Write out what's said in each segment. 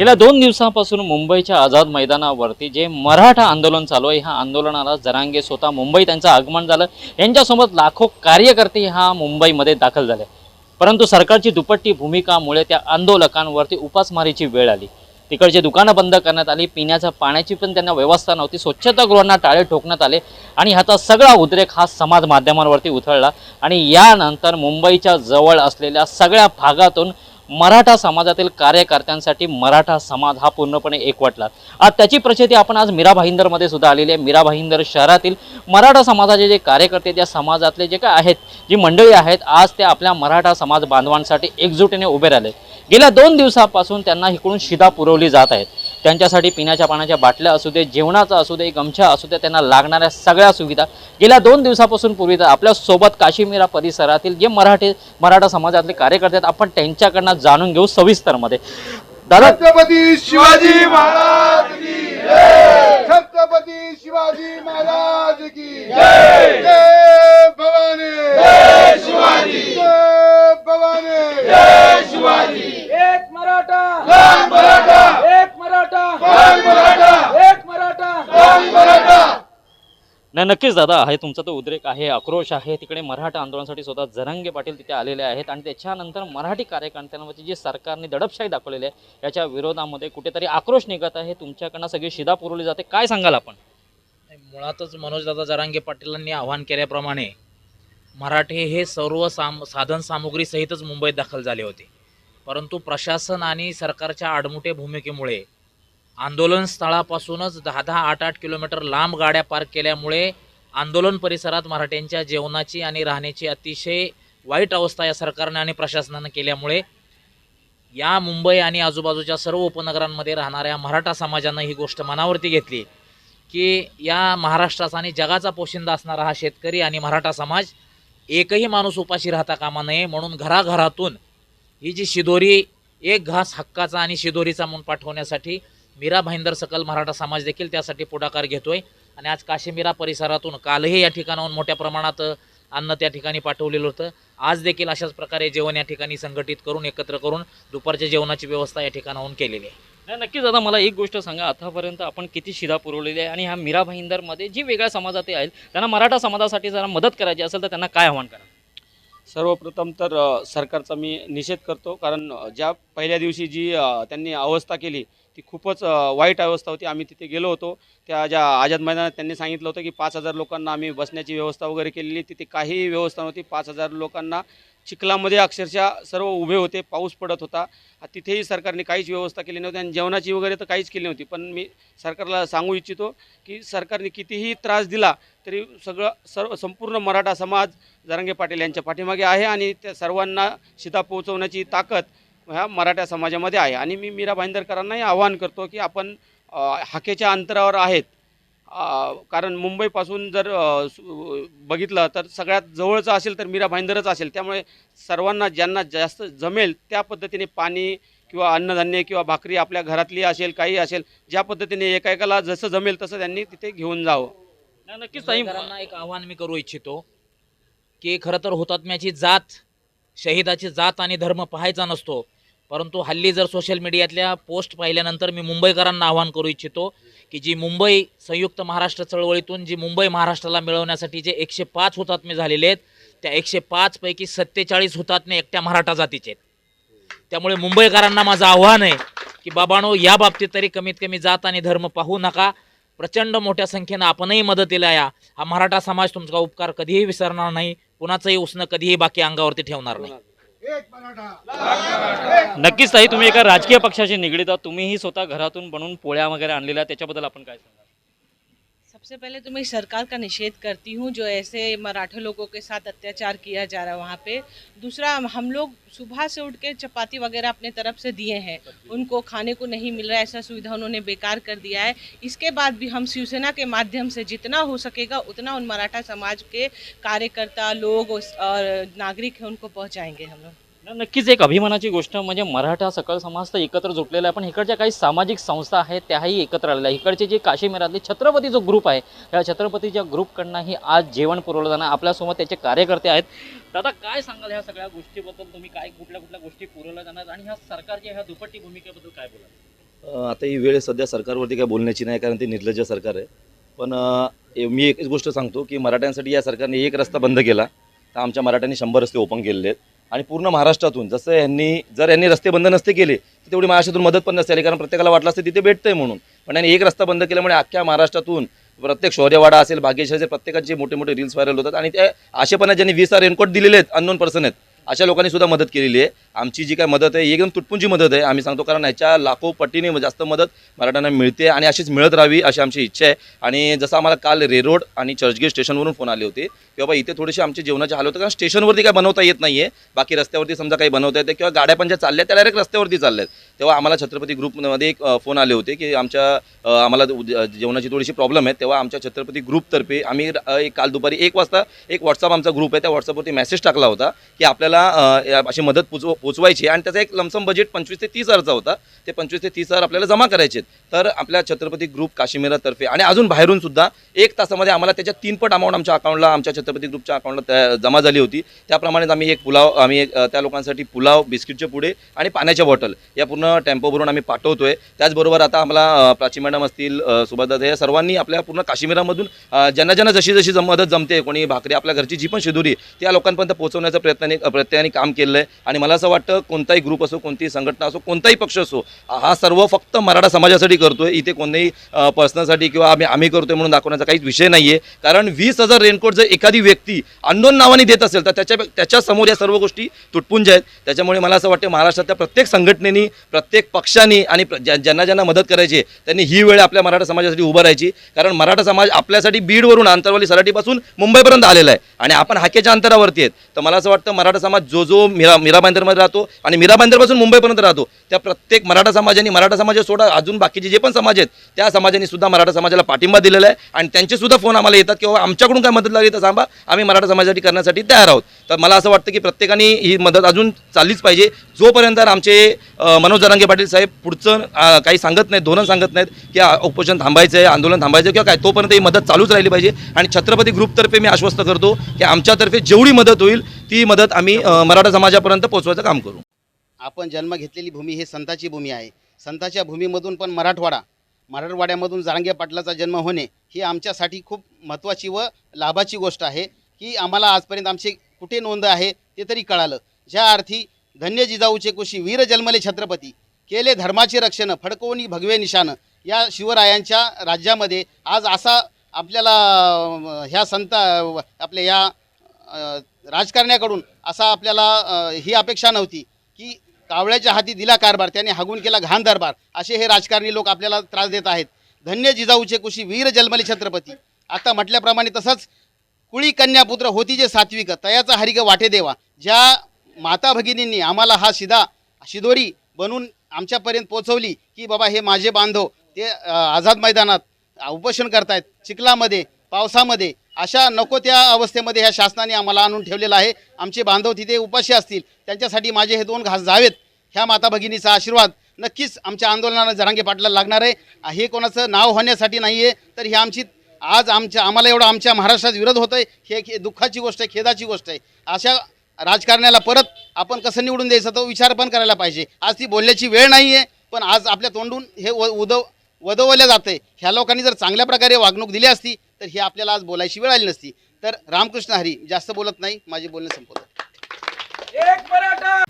गेल्या दोन दिवसांपासून मुंबईच्या आझाद मैदानावरती जे मराठा आंदोलन चालू आहे ह्या आंदोलनाला जरांगे स्वतः मुंबई त्यांचं आगमन झालं. यांच्यासोबत लाखो कार्यकर्ते ह्या मुंबईमध्ये दाखल झाले. परंतु सरकारची दुपट्टी भूमिकामुळे त्या आंदोलकांवरती उपासमारीची वेळ आली. तिकडची दुकानं बंद करण्यात आली पिण्याच्या पाण्याची पण त्यांना व्यवस्था नव्हती स्वच्छतागृहांना टाळे ठोकण्यात आले आणि ह्याचा सगळा उद्रेक हा समाज माध्यमांवरती उथळला. आणि यानंतर मुंबईच्या जवळ असलेल्या सगळ्या भागातून मराठा समाजातील कार्यकर्त्यांसाठी मराठा समाज हा पूर्णपणे एकवटला आज त्याची प्रचिती आपण आज मीरा भाईंदरमध्ये सुद्धा आलेली आहे. मीरा भाईंदर शहरातील मराठा समाजाचे जे कार्यकर्ते त्या समाजातले जे काय आहेत जी मंडळी आहेत आज ते आपल्या मराठा समाज बांधवांसाठी एकजुटीने उभे राहिले. गेल्या दोन दिवसापासून त्यांना इकडून शिदा पुरवली जात आहेत. त्यांच्यासाठी पिण्याच्या पाण्याच्या बाटल्या असू दे जेवणाचा असू दे गमछा असू दे त्यांना लागणाऱ्या सगळ्या सुविधा. गेल्या दोन दिवसापासून पूर्वी आपल्यासोबत काश्मीरा परिसरातील जे मराठी मराठा समाजातले कार्यकर्ते आहेत आपण त्यांच्याकडनं जाणून घेऊ सविस्तरमध्ये. दादा छत्रपती शिवाजी महाराज की जय! छत्रपती शिवाजी महाराज की जय जय भवानी जय शिवाजी जय भवानी जय शिवाजी एक मराठा लाल मराठा एक मराठा लाल मराठा एक मराठा लाल मराठा नाही नक्कीच दादा आहे तुमचा तो उद्रेक आहे आक्रोश आहे. तिकडे मराठा आंदोलनासाठी स्वतः जरंगे पाटील तिथे आलेले आहेत आणि त्याच्यानंतर मराठी कार्यकर्त्यांवरती जी सरकारने दडपशाही दाखवलेली आहे याच्या विरोधामध्ये कुठेतरी आक्रोश निघत आहे. तुमच्याकडनं सगळी शिदा पुरवली जाते. काय सांगाल आपण? मुळातच मनोजदादा जरांगे पाटीलांनी आवाहन केल्याप्रमाणे मराठे हे सर्व साम साधन सामुग्रीसहितच मुंबईत दाखल झाले होते. परंतु प्रशासन आणि सरकारच्या आडमुठे भूमिकेमुळे आंदोलन स्थळापासूनच दहा दहा आठ आठ किलोमीटर लांब गाड्या पार्क केल्यामुळे आंदोलन परिसरात मराठ्यांच्या जेवणाची आणि राहण्याची अतिशय वाईट अवस्था या सरकारने आणि प्रशासनानं केल्यामुळे या मुंबई आणि आजूबाजूच्या सर्व उपनगरांमध्ये राहणाऱ्या मराठा समाजानं ही गोष्ट मनावरती घेतली की या महाराष्ट्राचा आणि जगाचा पोशिंदा असणारा हा शेतकरी आणि मराठा समाज एकही माणूस उपाशी राहता कामा नये म्हणून घराघरातून ही जी शिदोरी एक घास हक्काचा आणि शिदोरीचा म्हणून पाठवण्यासाठी मीरा भाईंदर सकल मराठा समाज देखील त्यासाठी पुढाकार घेतोय. आणि आज काशीमीरा परिसरातून कालही या ठिकाणाहून मोठ्या प्रमाणात अन्न त्या ठिकाणी पाठवलेलं होतं. आज देखील अशाच प्रकारे जेवण या ठिकाणी संघटित करून एकत्र करून दुपारच्या जेवणाची व्यवस्था या ठिकाणाहून केलेली आहे. नाही नक्कीच दादा मला एक गोष्ट सांगा. आतापर्यंत आपण किती शिदा पुरवलेली आहे आणि ह्या मीरा भाईंदरमध्ये जी वेगळ्या समाजात आहेत त्यांना मराठा समाजासाठी जरा मदत करायची असेल तर त्यांना काय आव्हान करा? सर्वप्रथम तर सरकारचा मी निषेध करतो. कारण ज्या पहिल्या दिवशी जी त्यांनी अवस्था केली ती खूपच वाईट अवस्था होती. आम्ही तिथे गेलो होतो. त्या ज्या आझाद मैदानात त्यांनी सांगितलं होतं की पाच हजार लोकांना आम्ही बसण्याची व्यवस्था वगैरे केलेली. तिथे काही व्यवस्था नव्हती. पाच हजार लोकांना चिखलामध्ये अक्षरशः सर्व उभे होते. पाऊस पडत होता. तिथेही सरकारने काहीच व्यवस्था केली नव्हती आणि जेवणाची वगैरे तर काहीच केली नव्हती. पण मी सरकारला सांगू इच्छितो की सरकारने कितीही त्रास दिला तरी सगळं सर्व संपूर्ण मराठा समाज जरांगे पाटील यांच्या पाठीमागे आहे आणि त्या सर्वांना शिता पोहोचवण्याची ताकद ह्या मराठा समाजामध्ये आहे. आणि मी मीरा भाईंदरकरांनाही आवाहन करतो की आपण हाकेच्या अंतरावर आहेत. कारण मुंबईपासून जर बघितलं तर सगळ्यात जवळचं असेल तर मीरा भाईंदरच असेल. त्यामुळे सर्वांना ज्यांना जास्त जमेल त्या पद्धतीने पाणी किंवा अन्नधान्य किंवा भाकरी आपल्या घरातली असेल काही असेल ज्या पद्धतीने एकाएकाला जसं जमेल तसं त्यांनी तिथे घेऊन जावं. नक्कीच एक आव्हान मी करू इच्छितो की खरं तर हुतात्म्याची जात शहीदाची जात आणि धर्म पाहायचा नसतो. परंतु हल्ली जर सोशल मीडियातल्या पोस्ट पाहिल्यानंतर मी मुंबईकरांना आवाहन करू इच्छितो की जी मुंबई संयुक्त महाराष्ट्र चळवळीतून जी मुंबई महाराष्ट्राला मिळवण्यासाठी जे एकशे पाच हुतात्मे झालेले आहेत त्या एकशे पाचपैकी सत्तेचाळीस हुतात्मे एकट्या मराठा जातीचे आहेत. त्यामुळे मुंबईकरांना माझं आव्हान आहे की बाबानो या बाबतीत तरी कमीत कमी जात आणि धर्म पाहू नका. प्रचंड मोठ्या संख्येनं आपणही मदतीला या हा मराठा समाज तुमचा उपकार कधीही विसरणार नाही कुणाचंही उसणं कधीही बाकी अंगावरती ठेवणार नाही. नक्कीच ताई तुम्ही एका राजकीय पक्षाशी निगडीत आहात. तुम्हीही स्वतः घरातून बनवून पोळ्या वगैरे आणलेल्या त्याच्याबद्दल आपण काय सांगा? सबसे पहले तो मैं सरकार का निषेध करती हूँ, जो ऐसे मराठे लोगों के साथ अत्याचार किया जा रहा है वहाँ पे। दूसरा, हम लोग सुबह से उठ के चपाती वगैरह अपने तरफ़ से दिए हैं। उनको खाने को नहीं मिल रहा है, ऐसा सुविधा उन्होंने बेकार कर दिया है। इसके बाद भी हम शिवसेना के माध्यम से जितना हो सकेगा, उतना उन मराठा समाज के कार्यकर्ता लोग और नागरिक हैं, उनको पहुँचाएँगे हम लोग। नक्कीच एक अभिमानाची गोष्ट म्हणजे मराठा सकल समाज तर एकत्र जुटलेला आहे पण इकडच्या काही सामाजिक संस्था आहेत त्याही एकत्र आलेल्या आहेत. इकडचे जे काश्मीरातले छत्रपती जो ग्रुप आहे त्या छत्रपतीच्या ग्रुपकडनंही आज जेवण पुरवलं जाणार. आपल्यासोबत त्याचे कार्यकर्ते आहेत. दादा काय सांगाल ह्या सगळ्या गोष्टीबद्दल? तुम्ही काय कुठल्या कुठल्या गोष्टी पुरवल्या जाणार? आणि ह्या सरकारच्या ह्या दुपट्टी भूमिकेबद्दल काय बोला आता ही वेळ सध्या सरकारवरती काय बोलण्याची नाही कारण ते निर्लज्ज सरकार आहे. पण मी एकच गोष्ट सांगतो की मराठ्यांसाठी या सरकारने एक रस्ता बंद केला. तर आमच्या मराठ्यांनी शंभर रस्ते ओपन केलेले आहेत. आणि पूर्ण महाराष्ट्रातून. जसं यांनी जर यांनी रस्ते बंद नसते केले तर तेवढी महाराष्ट्रातून मदत पण नसते आली कारण प्रत्येकाला वाटलं असतं तिथे भेटतंय म्हणून. पण यांनी एक रस्ता बंद केल्यामुळे अख्ख्या महाराष्ट्रातून प्रत्येक शौर्यवाडा असेल बागेश्वर असेल प्रत्येकाचे मोठे मोठे रील्स व्हायरल होतात. आणि त्या आशेपणा ज्यांनी वीस रेनकोट दिलेले आहेत अननोन पर्सन आहेत अशा लोकांनी सुद्धा मदत केलेली आहे. आमची जी काय मदत आहे ही एकदम तुटपुंची मदत आहे. आम्ही सांगतो कारण ह्याच्या लाखो पटीने जास्त मदत मराठ्यांना मिळते आणि अशीच मिळत राहावी अशी आमची इच्छा आहे. आणि जसं आम्हाला काल रेरोड आणि चर्चगेट स्टेशनवरून फोन आले होते की बाबा इथे थोडेसे आमचे जेवणाचे हाल होते कारण स्टेशनवरती काय बनवता येत नाही आहे बाकी रस्त्यावरती समजा काही बनवता येते किंवा गाड्या पण ज्या चालल्या त्या डायरेक्ट रस्त्यावरती चालल्या आहेत. तेव्हा आम्हाला छत्रपती ग्रुपमध्ये एक फोन आले होते की आमच्या आम्हाला जेवणाची थोडीशी प्रॉब्लेम आहे. तेव्हा आमच्या छत्रपती ग्रुपतर्फे आम्ही एक काल दुपारी एक वाजता एक व्हॉट्सअप आमचा ग्रुप आहे त्या व्हॉट्सअपवरती मेसेज टाकला होता की आपल्याला या- अशी मदत पुचव पोचवायची आणि त्याचा एक लमसम बजेट पंचवीस ते तीस हजारचा होता. ते पंचवीस ते तीस हजार आपल्याला जमा करायचे आहेत. तर आपल्या छत्रपती ग्रुप काश्मीरातर्फे आणि अजून बाहेरून सुद्धा एक तासामध्ये आम्हाला त्याच्या तीनपट अमाऊंट आमच्या अकाउंटला आमच्या छत्रपती ग्रुपच्या अकाउंटला त्या- जमा झाली होती. त्याप्रमाणेच आम्ही एक पुलाव आम्ही त्या लोकांसाठी पुलाव बिस्किटचे पुडे आणि पाण्याच्या बॉटल या पूर्ण टेम्पो भरून आम्ही आहे त्याचबरोबर आता आम्हाला प्राची मॅडम असतील अ, सुभाषदादा या सर्वांनी आपल्या पूर्ण काश्मीरामधून ज्यांना ज्यांना जशी जशी मदत जमते कोणी भाकरी आपल्या घरची जी पण शिदुरी त्या लोकांपर्यंत पोहोचवण्याचा प्रयत्नाने प्रत्ययाने काम केलं आहे आणि मला असं वाटतं कोणताही ग्रुप असो कोणतीही संघटना असो कोणताही पक्ष असो हा सर्व फक्त मराठा समाजासाठी करतोय. इथे कोणत्याही पर्सनलसाठी किंवा आम्ही आम्ही करतोय म्हणून दाखवण्याचा काहीच विषय नाही आहे कारण वीस हजार रेनकोट जर एखादी व्यक्ती अननोन नावाने देत असेल तर त्याच्या त्याच्यासमोर या सर्व गोष्टी तुटपुंज आहेत. त्याच्यामुळे मला असं वाटतं महाराष्ट्रातल्या प्रत्येक संघटनेनी प्रत्येक पक्षांनी आणि ज्यांना ज्यांना मदत करायची आहे, त्यांनी ही वेळ आपल्या मराठा समाजासाठी उभं राहायची. कारण मराठा समाज आपल्यासाठी बीडवरून आंतरवाली सराटीपासून मुंबईपर्यंत आलेला आहे. आणि आपण हाकेच्या अंतरावरती आहेत. तर मला असं वाटतं मराठा समाज जो जो मीरा मीरा राहतो आणि मीरा बांदरपासून मुंबईपर्यंत राहतो. त्या प्रत्येक मराठा समाजाने मराठा समाज सोडा अजून बाकीचे जे पण समाज आहेत त्या समाजाने सुद्धा मराठा समाजाला पाठिंबा दिलेला आहे आणि त्यांचे सुद्धा फोन आम्हाला येतात किंवा आमच्याकडून काय मदत लागली तर सांगा आम्ही मराठा समाजासाठी करण्यासाठी तयार आहोत. तर मला असं वाटतं की प्रत्येकाने ही मदत अजून चाललीच पाहिजे. जोपर्यंत आमचे मनोज जरांगे पाटील साहेब पुढचं काही सांगत नाहीत धोरण सांगत नाहीत की उपोषण थांबायचं आहे आंदोलन थांबायचं आहे किंवा काय तोपर्यंत ही मदत चालूच राहिली पाहिजे. आणि छत्रपती ग्रुपतर्फे मी आश्वस्त करतो की आमच्यातर्फे जेवढी मदत होईल ती मदत आम्ही मराठा समाजापर्यंत पोहोचवायचं काम करू. आपण जन्म घेतलेली भूमी ही संताची भूमी आहे. संताच्या भूमीमधून पण मराठवाडा मराठवाड्यामधून जारांगे पाटलाचा जन्म होणे ही आमच्यासाठी खूप महत्त्वाची व लाभाची गोष्ट आहे की आम्हाला आजपर्यंत आमची कुठे नोंद आहे ते तरी कळालं. ज्या अर्थी धन्य जिजाऊचे कुशी वीर जन्मले छत्रपती केले धर्माचे रक्षण फडकवणी भगवे निशान या शिवरायांच्या राज्यामध्ये आज असा आपल्याला ह्या संत आपल्या या राजकारण्याकडून असा आपल्याला ही अपेक्षा नव्हती की कावळ्याच्या हाती दिला कारभार त्याने हागून केला घाण दरबार असे हे राजकारणी लोक आपल्याला त्रास देत आहेत. धन्य जिजाऊचे कुशी वीर जन्मले छत्रपती. आता म्हटल्याप्रमाणे तसंच कुळी कन्यापुत्र होती जे सात्विक तयाचा हरिग वाटे देवा. ज्या माता भगिनींनी आम्हाला हा शिदा शिदोरी बनून आमच्यापर्यंत पोचवली की बाबा हे माझे बांधव ते आझाद मैदानात उपोषण करतायत. चिखलामध्ये पावसामध्ये अशा नको त्या अवस्थेमध्ये ह्या शासनाने आम्हाला आणून ठेवलेलं आहे. आमचे बांधव तिथे उपाशी असतील. त्यांच्यासाठी माझे हे दोन घास जावेत. ह्या माता भगिनीचा आशीर्वाद नक्कीच आमच्या आंदोलनाला जरांगे पाटलाला लागणार आहे. हे कोणाचं नाव होण्यासाठी नाही आहे तर ही आमची आज आमच्या आम्हाला एवढा आमच्या महाराष्ट्रात विरोध होत आहे हे खे- दुःखाची गोष्ट आहे खेदाची गोष्ट आहे. अशा राजकारण्याला परत आपण कसं निवडून द्यायचं तो विचार पण करायला पाहिजे. आज ती बोलण्याची वेळ नाही आहे पण आज आपल्या तोंडून हे व उदव वदवलं जातं आहे ह्या लोकांनी जर चांगल्या प्रकारे वागणूक दिली असती तर ही आपल्याला आज बोलायची वेळ आली नसती. तर रामकृष्ण हरी जास्त बोलत नाही माझे बोलणे संपवतो. एक मराठा!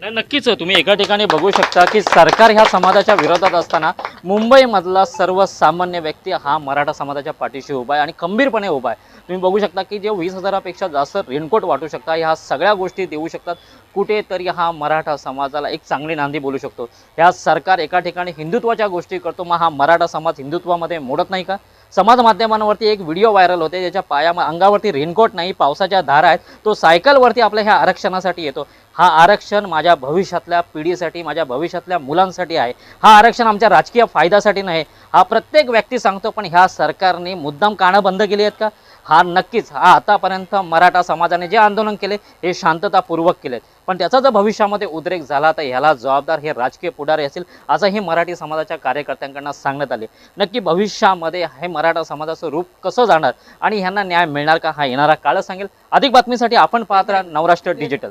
नाही नक्कीच तुम्ही एका ठिकाणी बघू शकता की सरकार ह्या समाजाच्या विरोधात असताना मुंबईमधला सर्वसामान्य व्यक्ती हा मराठा समाजाच्या पाठीशी उभा आहे आणि खंबीरपणे उभा आहे. तुम्ही बघू शकता की जे वीस हजारापेक्षा जास्त रेनकोट वाटू शकता ह्या सगळ्या गोष्टी देऊ शकतात. कुठेतरी हा मराठा समाजाला एक चांगली नांदी बोलू शकतो. ह्या सरकार एका ठिकाणी हिंदुत्वाच्या गोष्टी करतो मग हा मराठा समाज हिंदुत्वामध्ये मोडत नाही का? समाज माध्यमांवरती एक व्हिडिओ व्हायरल होते ज्याच्या पाया अंगावरती रेनकोट नाही पावसाच्या धारा आहेत तो सायकलवरती आपल्या ह्या आरक्षणासाठी येतो. हा आरक्षण माझ्या भविष्यातल्या पिढीसाठी माझ्या भविष्यातल्या मुलांसाठी आहे. हा आरक्षण आमच्या राजकीय फायद्यासाठी नाही. हा प्रत्येक व्यक्ती सांगतो पण ह्या सरकारने मुद्दाम कानं बंद केली आहेत का? हा नक्कीच हा आतापर्यंत मराठा समाजाने जे आंदोलन केले हे शांततापूर्वक केलेत. पण त्याचा जर भविष्यामध्ये उद्रेक झाला तर ह्याला जबाबदार हे राजकीय पुढारी असेल असंही मराठी समाजाच्या कार्यकर्त्यांकडनं सांगण्यात आले. नक्की भविष्यामध्ये हे मराठा समाजाचं रूप कसं जाणार आणि ह्यांना न्याय मिळणार का हा येणारा काळ सांगेल. अधिक बातमीसाठी आपण पाहत राहा नवराष्ट्र डिजिटल.